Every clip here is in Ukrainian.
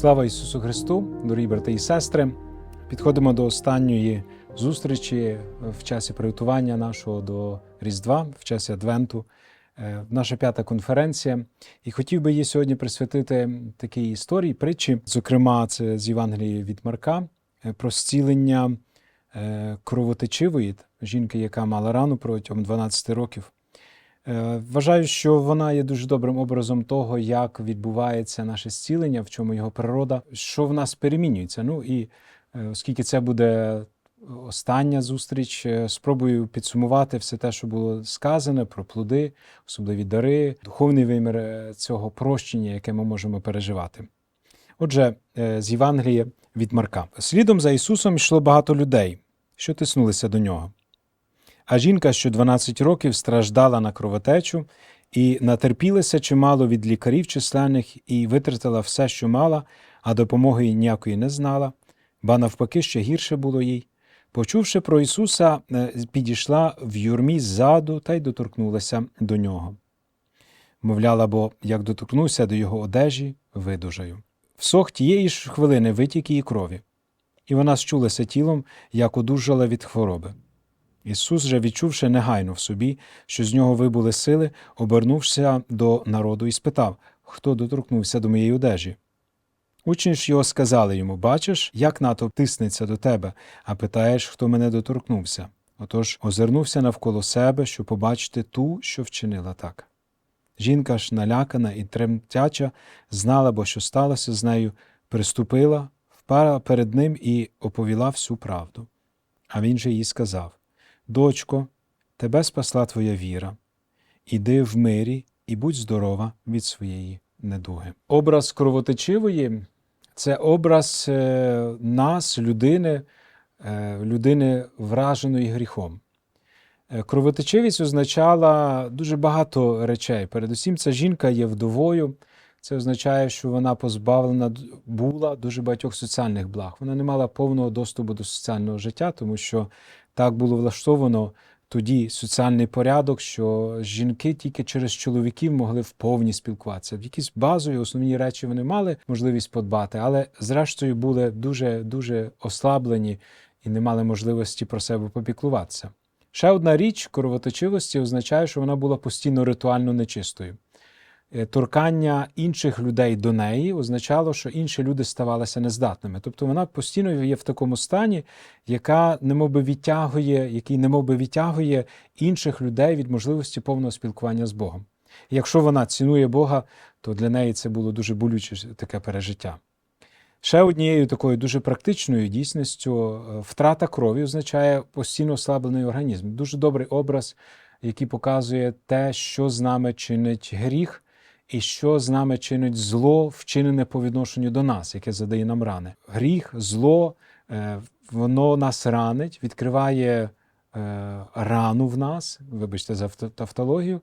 Слава Ісусу Христу, дорогі брати і сестри. Підходимо до останньої зустрічі в часі приготування нашого до Різдва, в часі Адвенту. Е, Наша п'ята конференція. І хотів би її сьогодні присвятити такій історії, притчі, зокрема, це з Євангелії від Марка, е, про зцілення е, кровотечивої жінки, яка мала рану протягом 12 років. Е, Вважаю, що вона є дуже добрим образом того, як відбувається наше зцілення, в чому його природа, що в нас перемінюється. Ну і е, оскільки це буде остання зустріч, е, спробую підсумувати все те, що було сказане про плоди, особливі дари, духовний вимір цього прощення, яке ми можемо переживати. Отже, з Євангелія від Марка. Слідом за Ісусом йшло багато людей, що тиснулися до нього. А жінка, що 12 років страждала на кровотечу і натерпілася чимало від лікарів численних і витратила все, що мала, а допомоги ніякої не знала, ба навпаки, ще гірше було їй. Почувши про Ісуса, е, підійшла в юрмі ззаду та й доторкнулася до нього. Мовляла, бо як доторкнувся до його одежі, видужаю. Всох тієї ж хвилини витік її крові, і вона щулася тілом, як одужала від хвороби. Ісус же, відчувши негайно в собі, що з нього вибули сили, обернувся до народу і спитав, хто доторкнувся до моєї одежі. Учні ж його сказали йому Бачиш, як натовп тиснеться до тебе, а питаєш, хто мене доторкнувся. Отож озирнувся навколо себе, щоб побачити ту, що вчинила так. Жінка ж, налякана і тремтяча, знала, бо що сталося з нею, приступила, впала перед ним і оповіла всю правду. А він же їй сказав Дочко, тебе спасла твоя віра. Іди в мирі і будь здорова від своєї недуги. Образ кровотечивої це образ е, нас, людини, е, людини враженої гріхом. Е, Кровотечивість означала дуже багато речей. Передусім, ця жінка є вдовою. Це означає, що вона позбавлена була дуже багатьох соціальних благ. Вона не мала повного доступу до соціального життя, тому що так було влаштовано тоді соціальний порядок, що жінки тільки через чоловіків могли вповні спілкуватися. Якісь базові основні речі вони мали можливість подбати, але зрештою були дуже дуже ослаблені і не мали можливості про себе попіклуватися. Ще одна річ кровоточивості означає, що вона була постійно ритуально нечистою. Е, Торкання інших людей до неї означало, що інші люди ставалися нездатними. Тобто вона постійно є в такому стані, яка немовби відтягує, який немовби відтягує інших людей від можливості повного спілкування з Богом. Якщо вона цінує Бога, то для неї це було дуже болюче таке пережиття. Ще однією такою дуже практичною дійсністю е, втрата крові означає постійно ослаблений організм. Дуже добрий образ, який показує те, що з нами чинить гріх, і що з нами чинить зло, вчинене по відношенню до нас, яке задає нам рани. Гріх, зло, е, воно нас ранить, відкриває е, рану в нас, вибачте за авто- тавтологію,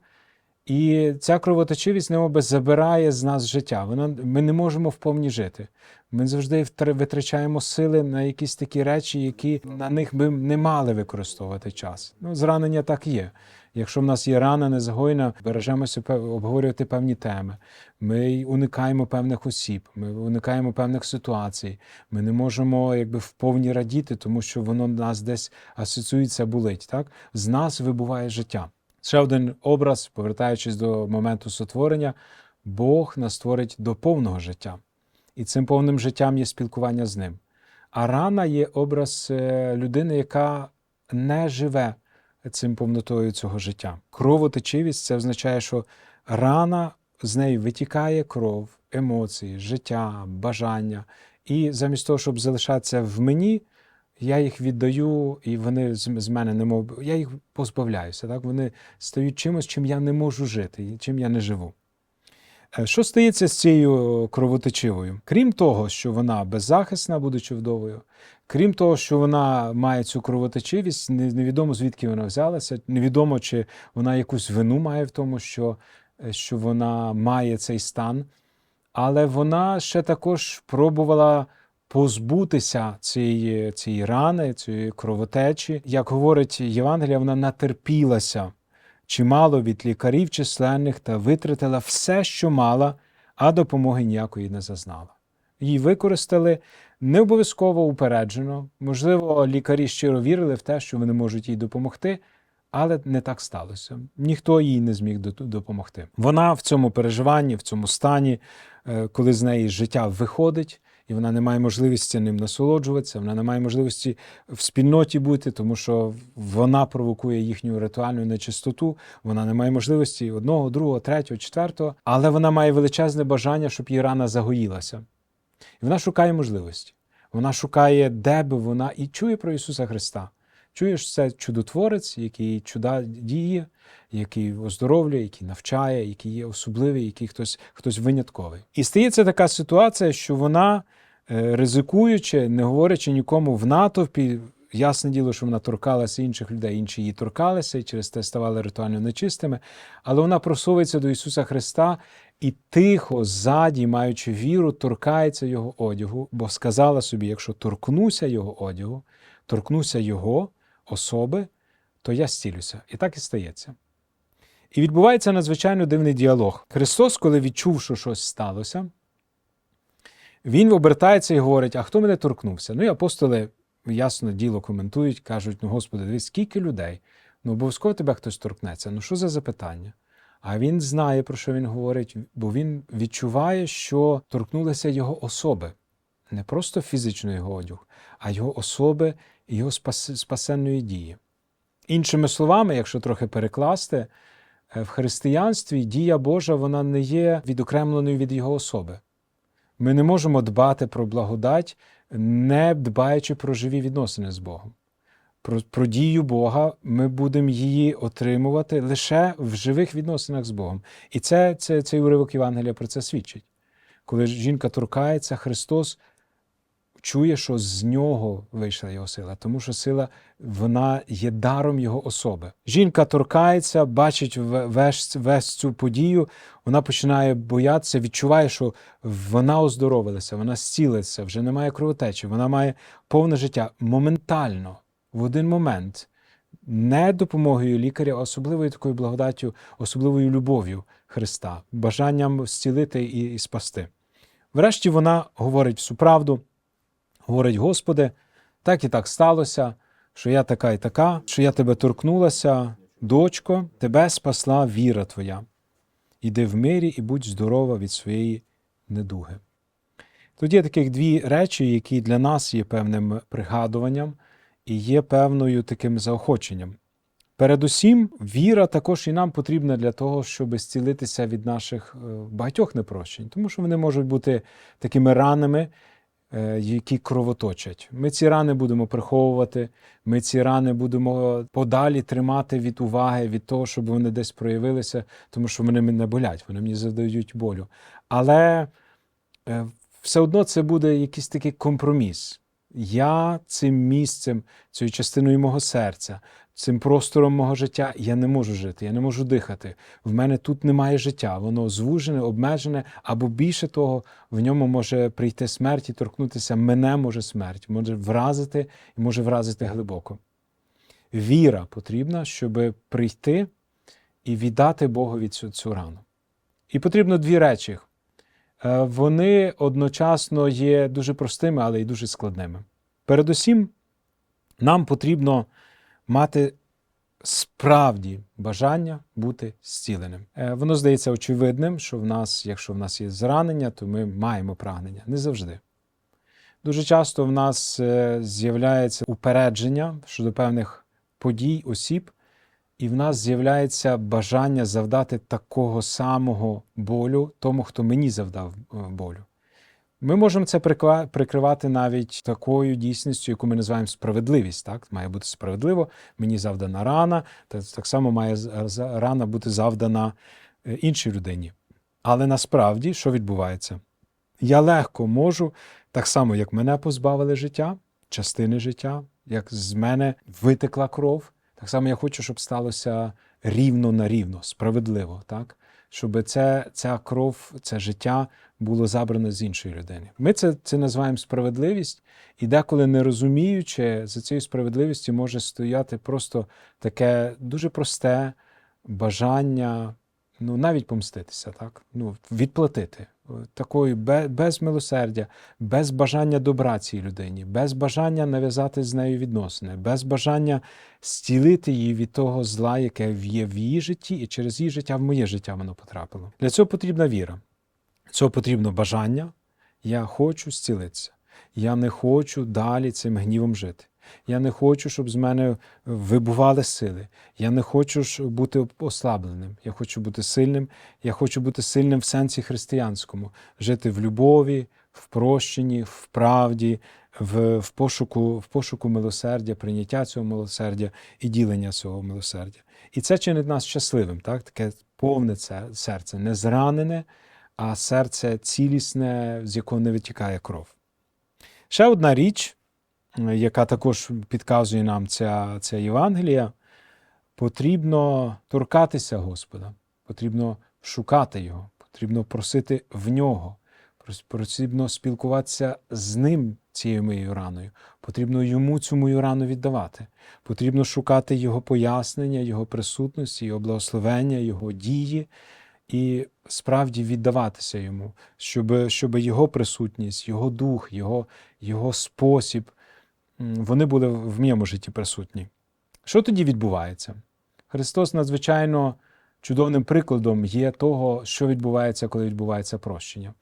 і ця кровоточивість немоби забирає з нас життя. Вона, ми не можемо вповні жити. Ми завжди витрачаємо сили на якісь такі речі, які на них би не мали використовувати час. Ну, зранення так є. Якщо в нас є рана незагойна, бережемося обговорювати певні теми. Ми уникаємо певних осіб, ми уникаємо певних ситуацій. Ми не можемо якби вповні радіти, тому що воно нас десь асоціюється, болить. Так? З нас вибуває життя. Ще один образ, повертаючись до моменту сотворення, Бог нас створить до повного життя. І цим повним життям є спілкування з ним. А рана є образ е, людини, яка не живе цим повнотою цього життя. Кровотечивість це означає, що рана з неї витікає кров, емоції, життя, бажання. І замість того, щоб залишатися в мені, я їх віддаю, і вони з, мене не мов, я їх позбавляюся. Так? Вони стають чимось, чим я не можу жити, чим я не живу. Е, Що стається з цією кровотечивою? Крім того, що вона беззахисна, будучи вдовою, крім того, що вона має цю кровотечивість, невідомо звідки вона взялася, невідомо, чи вона якусь вину має в тому, що, е, що вона має цей стан, але вона ще також пробувала позбутися цієї, цієї рани, цієї кровотечі. Як говорить Євангелія, вона натерпілася чимало від лікарів численних та витратила все, що мала, а допомоги ніякої не зазнала. Її використали не обов'язково упереджено. Можливо, лікарі щиро вірили в те, що вони можуть їй допомогти, але не так сталося. Ніхто їй не зміг допомогти. Вона в цьому переживанні, в цьому стані, е, коли з неї життя виходить, і вона не має можливості ним насолоджуватися, вона не має можливості в спільноті бути, тому що вона провокує їхню ритуальну нечистоту. Вона не має можливості одного, другого, третього, четвертого, але вона має величезне бажання, щоб її рана загоїлася. І вона шукає можливості. Вона шукає, де би вона і чує про Ісуса Христа. Чуєш, це чудотворець, який чуда діє, який оздоровлює, який навчає, який є особливий, який хтось, хтось винятковий. І стається така ситуація, що вона, ризикуючи, не говорячи нікому в натовпі, ясне діло, що вона торкалася інших людей, інші її торкалися і через те ставали ритуально нечистими, але вона просовується до Ісуса Христа і тихо, ззаді, маючи віру, торкається Його одягу, бо сказала собі: якщо торкнуся Його одягу, торкнуся Його особи, то я зцілюся. І так і стається. І відбувається надзвичайно дивний діалог. Христос, коли відчув, що щось сталося, він обертається і говорить: А хто мене торкнувся? Ну і апостоли ясно діло коментують, кажуть: ну, Господи, дивись, скільки людей, ну обов'язково тебе хтось торкнеться. Ну що за запитання? А він знає, про що він говорить, бо він відчуває, що торкнулися його особи, не просто фізичної його одягу, а його особи і його спас- спасенної дії. Іншими словами, якщо трохи перекласти, е, в християнстві дія Божа вона не є відокремленою від його особи. Ми не можемо дбати про благодать, не дбаючи про живі відносини з Богом. Про, про дію Бога ми будемо її отримувати лише в живих відносинах з Богом. І це, це, цей уривок Євангелія про це свідчить. Коли жінка торкається, Христос чує, що з нього вийшла його сила, тому що сила вона є даром його особи. Жінка торкається, бачить весь, весь цю подію, вона починає боятися, відчуває, що вона оздоровилася, вона зцілиться, вже немає кровотечі, вона має повне життя моментально, в один момент. Не допомогою лікаря, а особливою такою благодаттю, особливою любов'ю Христа, бажанням зцілити і, і спасти. Врешті вона говорить всю правду, говорить: Господи, так і так сталося, що я така і така, що я тебе торкнулася, дочко, тебе спасла віра твоя. Іди в мирі і будь здорова від своєї недуги. Тут є таких дві речі, які для нас є певним пригадуванням і є певною таким заохоченням. Передусім, віра також і нам потрібна для того, щоб зцілитися від наших е, багатьох непрощень, тому що вони можуть бути такими ранами, які кровоточать. Ми ці рани будемо приховувати, ми ці рани будемо подалі тримати від уваги, від того, щоб вони десь проявилися, тому що вони мене болять, вони мені задають болю. Але е, все одно це буде якийсь такий компроміс. Я цим місцем, цією частиною мого серця, цим простором мого життя я не можу жити, я не можу дихати. В мене тут немає життя, воно звужене, обмежене, або більше того, в ньому може прийти смерть і торкнутися мене може смерть, може вразити і може вразити глибоко. Віра потрібна, щоб прийти і віддати Богові цю, цю рану. І потрібно дві речі. Е, Вони одночасно є дуже простими, але й дуже складними. Передусім, нам потрібно мати справді бажання бути зціленим. Е, Воно здається очевидним, що в нас, якщо в нас є зранення, то ми маємо прагнення. Не завжди. Дуже часто в нас е, з'являється упередження щодо певних подій, осіб, і в нас з'являється бажання завдати такого самого болю тому, хто мені завдав е, болю. Ми можемо це прикривати навіть такою дійсністю, яку ми називаємо справедливість. Так? Має бути справедливо, мені завдана рана, та так само має рана бути завдана е, іншій людині. Але насправді, що відбувається? Я легко можу, так само, як мене позбавили життя, частини життя, як з мене витекла кров, так само я хочу, щоб сталося рівно на рівно, справедливо, так? Щоб це, ця кров, це життя було забрано з іншої людини. Ми це, це називаємо справедливість, і деколи не розуміючи, за цією справедливістю може стояти просто таке дуже просте бажання ну, навіть помститися, так? ну, відплатити. е, такою без милосердя, без бажання добра цій людині, без бажання нав'язати з нею відносини, без бажання стілити її від того зла, яке є в її житті, і через її життя в моє життя воно потрапило. Для цього потрібна віра. Цього потрібно бажання. Я хочу зцілитися. Я не хочу далі цим гнівом жити. Я не хочу, щоб з мене вибували сили. Я не хочу бути ослабленим. Я хочу бути сильним. Я хочу бути сильним в сенсі християнському, жити в любові, в прощенні, в правді, в, в, пошуку, в пошуку милосердя, прийняття цього милосердя і ділення цього милосердя. І це чинить нас щасливим, так? таке повне серце, не зранене, а серце цілісне, з якого не витікає кров. Ще одна річ, яка також підказує нам ця, ця Євангелія, потрібно торкатися Господа, потрібно шукати Його, потрібно просити в нього, потрібно спілкуватися з ним цією моєю раною, потрібно йому цю мою рану віддавати, потрібно шукати Його пояснення, Його присутності, Його благословення, Його дії і справді віддаватися йому, щоб, щоб його присутність, його дух, його, його спосіб, вони були в моєму житті присутні. Що тоді відбувається? Христос надзвичайно чудовним прикладом є того, що відбувається, коли відбувається прощення.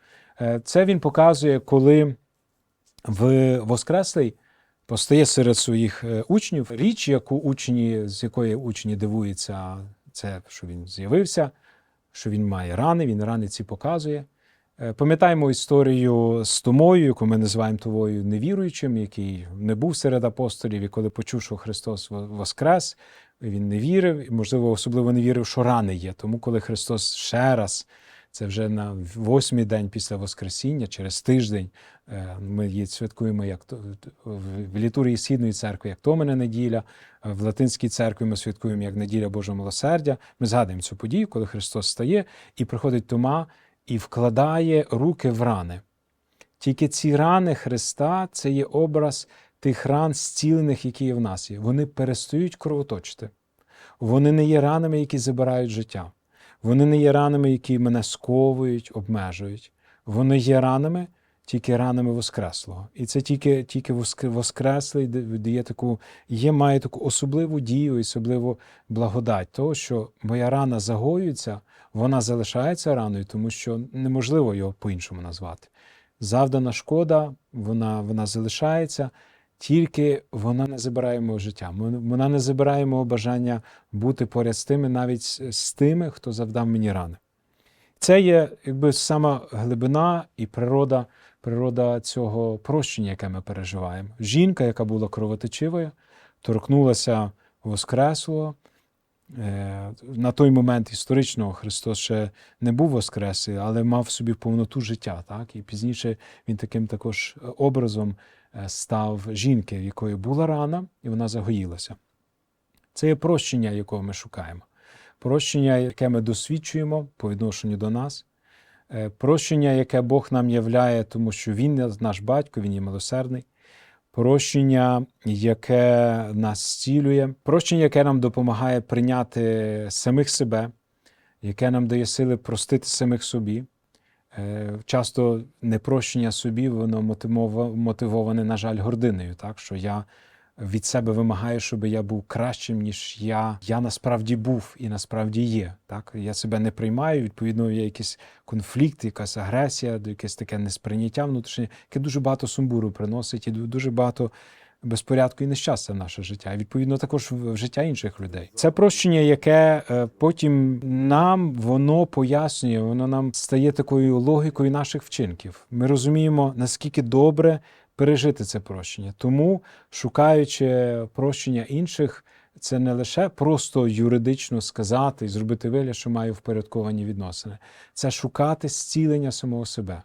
Е, Це він показує, коли в Воскреслий постає серед своїх е, учнів річ, яку учні, з якої учні дивуються, це що він з'явився, що він має рани, він рани ці показує. Е, Пам'ятаємо історію з Томою, яку ми називаємо Товою невіруючим, який не був серед апостолів, і коли почув, що Христос воскрес, він не вірив, і, можливо, особливо не вірив, що рани є. Тому, коли Христос ще раз, це вже на восьмий день після Воскресіння, через тиждень, е, ми її святкуємо як в- літургії Східної церкви, як Томина неділя, е, в Латинській церкві ми святкуємо як неділя Божого милосердя. Ми згадуємо цю подію, коли Христос стає і приходить Тома і вкладає руки в рани. Тільки ці рани Христа це є образ тих ран зцілених, які є в нас є. Вони перестають кровоточити. Вони не є ранами, які забирають життя. Вони не є ранами, які мене сковують, обмежують. Вони є ранами, тільки ранами Воскреслого. І це тільки, тільки Воск- Воскреслий дає таку, є, має таку особливу дію, і особливу благодать того, що моя рана загоюється, вона залишається раною, тому що неможливо його по-іншому назвати. Завдана шкода, вона, вона залишається, тільки вона не забирає мого життя. Вон- Вона не забирає мого бажання бути поряд з тими, навіть з тими, хто завдав мені рани. Це є якби сама глибина і природа, природа цього прощення, яке ми переживаємо. Жінка, яка була кровоточивою, торкнулася Воскреслого. Е, На той момент історично Христос ще не був воскреслий, але мав в собі повноту життя. Так? І пізніше він таким також е, образом е, став жінки, в якої була рана, і вона загоїлася. Це є прощення, якого ми шукаємо. Прощення, яке ми досвідчуємо по відношенню до нас, прощення, яке Бог нам являє, тому що Він наш батько, Він є милосердний. Прощення, яке нас зцілює, прощення, яке нам допомагає прийняти самих себе, яке нам дає сили простити самих собі. Е, Часто непрощення собі, воно мотивоване, на жаль, гординою, так? що я від себе вимагаю, щоб я був кращим, ніж я, я насправді був і насправді є. Так? Я себе не приймаю, відповідно, є якийсь конфлікт, якась агресія, якесь таке несприйняття внутрішнє, яке дуже багато сумбуру приносить і дуже багато безпорядку і нещастя в наше життя, і відповідно також в в життя інших людей. Це прощення, яке е, потім нам воно пояснює, воно нам стає такою логікою наших вчинків. Ми розуміємо, наскільки добре пережити це прощення. Тому, шукаючи прощення інших, це не лише просто юридично сказати і зробити вигляд, що маю впорядковані відносини. Це шукати зцілення самого себе.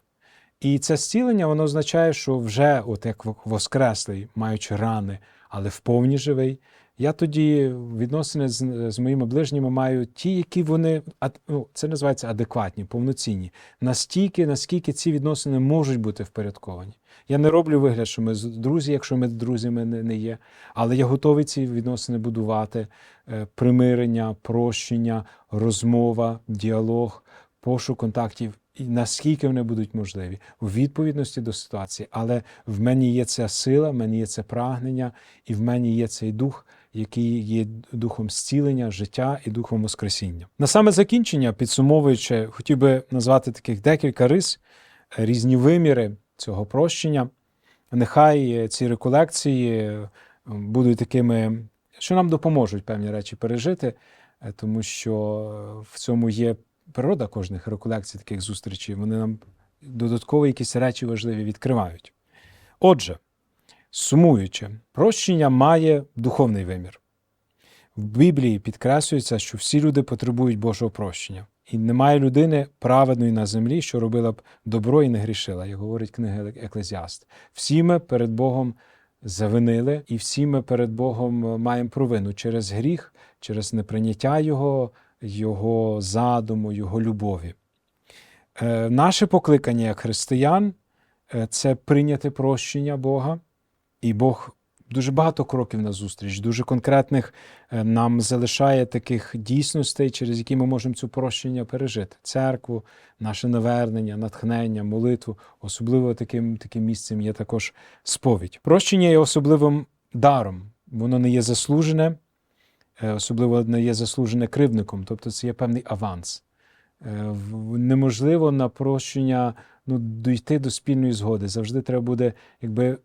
І це зцілення воно означає, що вже, от як воскреслий, маючи рани, але в повні живий, я тоді відносини з, з моїми ближніми маю ті, які вони ну, це називається адекватні, повноцінні. Настільки, наскільки ці відносини можуть бути впорядковані. Я не роблю вигляд, що ми друзі, якщо ми друзями не, не є, але я готовий ці відносини будувати, е, примирення, прощення, розмова, діалог, пошук контактів, і наскільки вони будуть можливі, у відповідності до ситуації. Але в мені є ця сила, в мені є це прагнення, і в мені є цей дух, який є духом зцілення, життя і духом воскресіння. На саме закінчення, підсумовуючи, хотів би назвати таких декілька рис, е, різні виміри цього прощення. Нехай е, ці реколекції е, будуть такими, що нам допоможуть певні речі пережити, тому що в цьому є природа кожних реколекцій, таких зустрічей. Вони нам додатково якісь речі важливі відкривають. Отже, сумуючи, прощення має духовний вимір. В Біблії підкреслюється, що всі люди потребують Божого прощення. І немає людини праведної на землі, що робила б добро і не грішила, як говорить книга Еклезіаст. Всі ми перед Богом завинили, і всі ми перед Богом маємо провину через гріх, через неприйняття Його, Його задуму, Його любові. Е, Наше покликання як християн е, це прийняти прощення Бога, і Бог дуже багато кроків на зустріч, дуже конкретних е, нам залишає таких дійсностей, через які ми можемо цю прощення пережити. Церкву, наше навернення, натхнення, молитву. Особливо таким, таким місцем є також сповідь. Прощення є особливим даром, воно не є заслужене, е, особливо не є заслужене кривдником, тобто це є певний аванс. Е, Неможливо на прощення ну, дійти до спільної згоди. Завжди треба буде якби,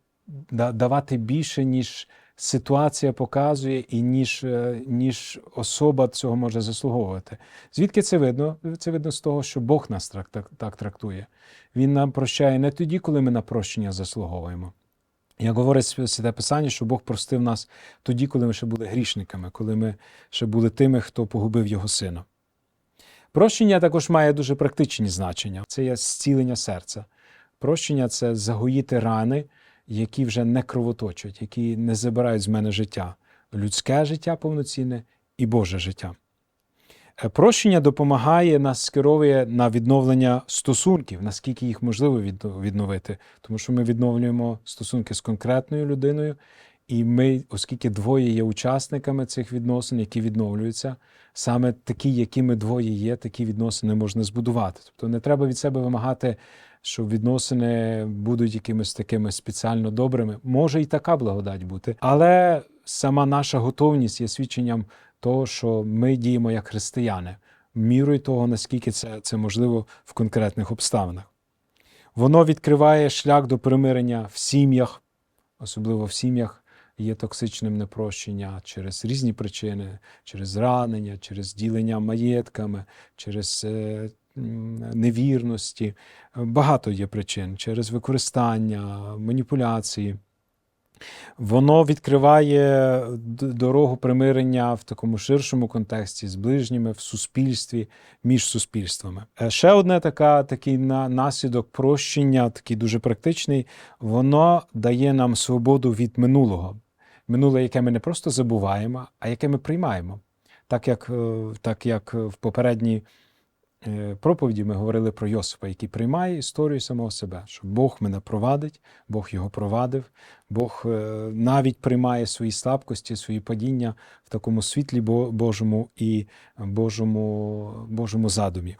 давати більше, ніж ситуація показує, і ніж, е, ніж особа цього може заслуговувати. Звідки це видно? Це видно з того, що Бог нас так, так, так трактує. Він нам прощає не тоді, коли ми на прощення заслуговуємо. Як говорить Святе Писання, що Бог простив нас тоді, коли ми ще були грішниками, коли ми ще були тими, хто погубив його сина. Прощення також має дуже практичні значення. Це є зцілення серця. Прощення це загоїти рани, які вже не кровоточать, які не забирають з мене життя, людське життя повноцінне і Боже життя. Е, Прощення допомагає нас скеровує на відновлення стосунків, наскільки їх можливо відновити, тому що ми відновлюємо стосунки з конкретною людиною, і ми, оскільки двоє є учасниками цих відносин, які відновлюються, саме такі, якими двоє є, такі відносини можна збудувати. Тобто не треба від себе вимагати, що відносини будуть якимись такими спеціально добрими. Може і така благодать бути, але сама наша готовність є свідченням того, що ми діємо як християни, мірою того, наскільки це, це можливо в конкретних обставинах. Воно відкриває шлях до примирення в сім'ях, особливо в сім'ях є токсичним непрощення через різні причини, через зранення, через ділення маєтками, через е, невірності. Багато є причин через використання, маніпуляції. Воно відкриває дорогу примирення в такому ширшому контексті з ближніми, в суспільстві, між суспільствами. Е, Ще одне така, такий наслідок прощення, такий дуже практичний, воно дає нам свободу від минулого. Минуле, яке ми не просто забуваємо, а яке ми приймаємо. Так як, е, так як в попередній проповіді ми говорили про Йосипа, який приймає історію самого себе, що Бог мене провадить, Бог його провадив, Бог е, навіть приймає свої слабкості, свої падіння в такому світлі Божому і Божому, Божому задумі.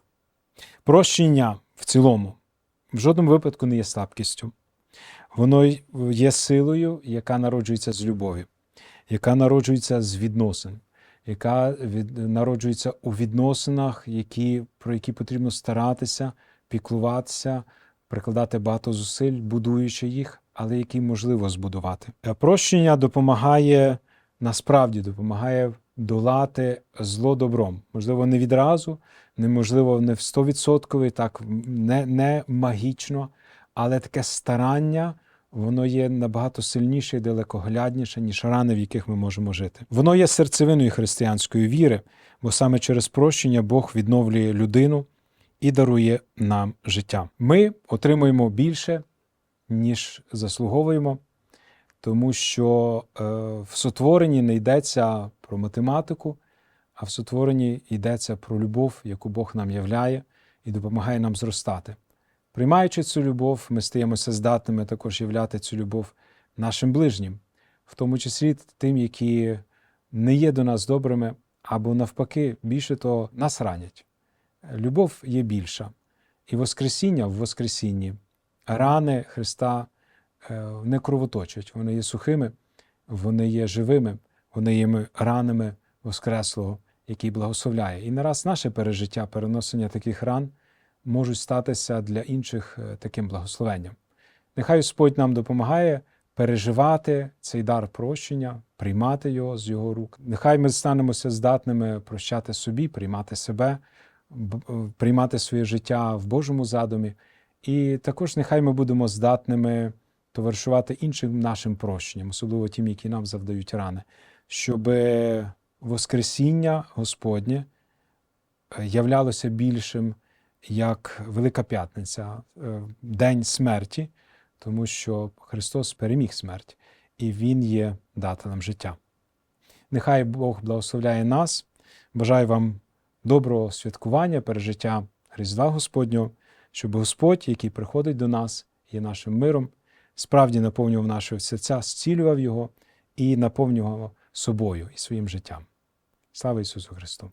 Прощення в цілому в жодному випадку не є слабкістю. Воно є силою, яка народжується з любові, яка народжується з відносин, яка від, народжується у відносинах, які, про які потрібно старатися, піклуватися, прикладати багато зусиль, будуючи їх, але які можливо збудувати. Прощення допомагає насправді допомагає долати зло добром. Можливо, не відразу, неможливо, не в 100%, так не, не магічно, але таке старання. Воно є набагато сильніше і далекоглядніше, ніж рани, в яких ми можемо жити. Воно є серцевиною християнської віри, бо саме через прощення Бог відновлює людину і дарує нам життя. Ми отримуємо більше, ніж заслуговуємо, тому що е, в сотворенні не йдеться про математику, а в сотворенні йдеться про любов, яку Бог нам являє і допомагає нам зростати. Приймаючи цю любов, ми стаємося здатними також являти цю любов нашим ближнім, в тому числі тим, які не є до нас добрими, або навпаки, більше того, нас ранять. любов є більша. І Воскресіння в Воскресінні рани Христа е, не кровоточать, вони є сухими, вони є живими, вони є ранами Воскреслого, який благословляє. І не раз наше пережиття, переносення таких ран можуть статися для інших е, таким благословенням. Нехай Господь нам допомагає переживати цей дар прощення, приймати його з його рук. Нехай ми станемося здатними прощати собі, приймати себе, е, приймати своє життя в Божому задумі. І також нехай ми будемо здатними товаришувати іншим нашим прощенням, особливо тим, які нам завдають рани, щоб Воскресіння Господнє е, являлося більшим як Велика П'ятниця, е, День смерті, тому що Христос переміг смерть, і Він є дателем життя. Нехай Бог благословляє нас. Бажаю вам доброго святкування, пережиття Різдва Господнього, щоб Господь, який приходить до нас, є нашим миром, справді наповнював наші серця, зцілював його і наповнював собою і своїм життям. Слава Ісусу Христу!